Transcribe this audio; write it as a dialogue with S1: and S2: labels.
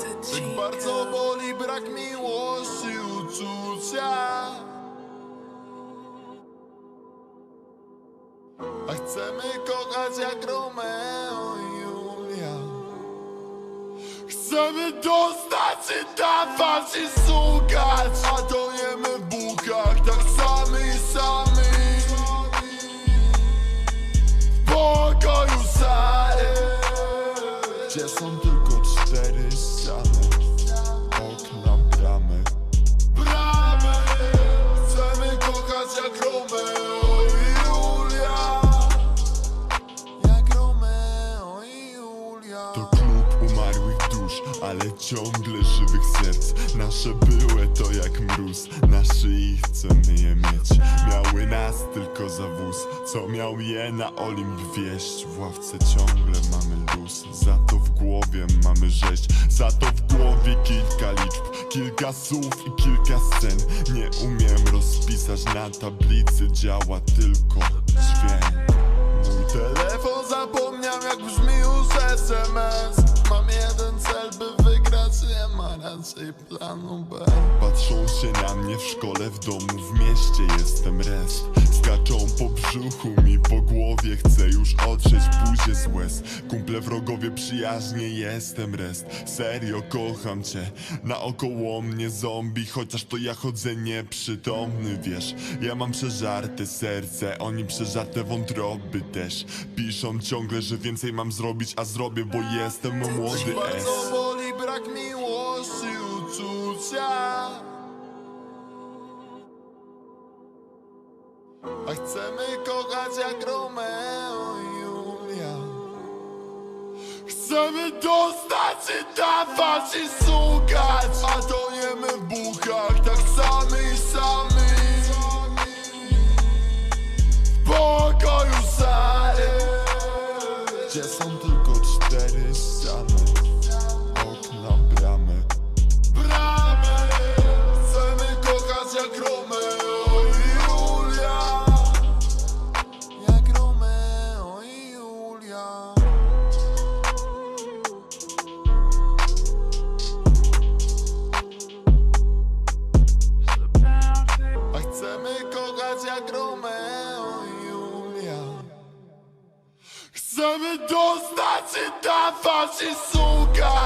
S1: Tak bardzo boli brak miłości, uczucia. A chcemy kochać jak Romeo i Julia. Chcemy dostać i dawać i szukać. A tojemy w bukach tak sami sami. W pokoju szary Gdzie są tylko cztery
S2: ciągle żywych serc. Nasze były to jak mróz, na szyi chcemy je mieć. Miały nas tylko za wóz, co miał je na Olimp wieść. W ławce ciągle mamy luz, za to w głowie mamy rzeź. Za to w głowie kilka liczb, kilka słów i kilka scen. Nie umiem rozpisać na tablicy, działa tylko dźwięk.
S1: Mój telefon zapomniał jak brzmi już SMS planu B.
S2: Patrzą się na mnie w szkole, w domu, w mieście jestem rest Skaczą po brzuchu mi po głowie, chcę już otrzeć buzię z łez. Kumple wrogowie przyjaźnie, jestem rest Serio kocham cię, naokoło mnie zombie Chociaż to ja chodzę nieprzytomny, wiesz. Ja mam przeżarte serce, oni przeżarte wątroby też. Piszą ciągle, że więcej mam zrobić, a zrobię, bo jestem młody S
S1: brak miłości, uczucia. A chcemy kochać jak Romeo i Julia. Chcemy dostać i dawać i szukać A tojemy w Chcemy dostać i dawać i szukać